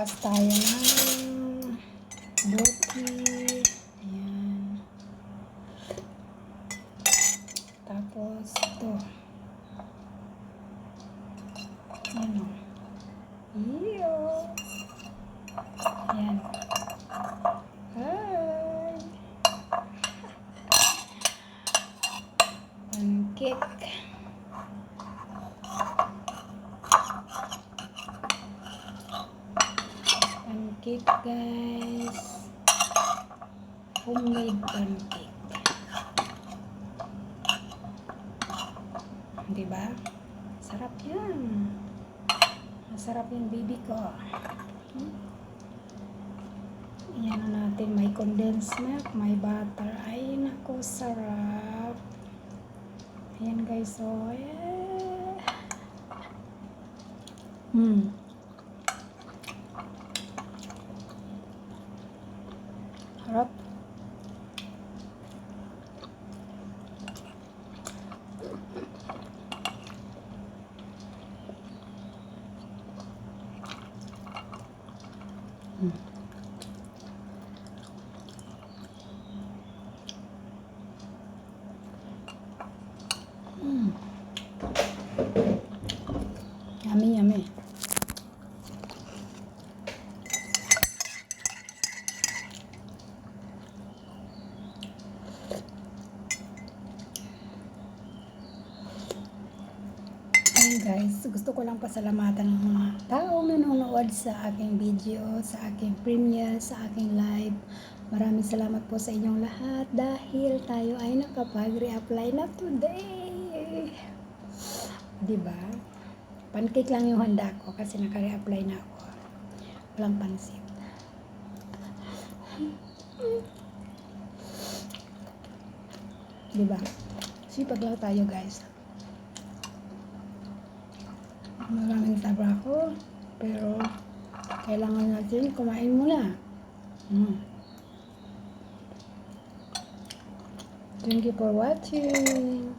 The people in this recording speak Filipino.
Bukas tayo ng buti. Ayan. Tapos ito. Ano? Iyo. Ayan. Hi. Pancake. Pancake guys. Homemade pancake. Di ba? Sarap yan. Masarap yung baby ko. Hmm? Yan na natin. May condensed milk, may butter. Ay, naku, sarap. Ayan guys, so, yeah. Hmm. Harap. Hmm. Hmm. Yummy, Ayun guys, gusto ko lang pasalamatan ng mga taong nanonood sa aking video, sa aking premiere, sa aking live. Maraming salamat po sa inyong lahat dahil tayo ay nakapag-reapply na today. ba? Pancake lang yung handa ko kasi naka-reapply na ako. Walang pansit. Di ba? Sipag lang tayo guys. Maraming trabaho, pero kailangan natin kumain muna. Mm. Thank you for watching.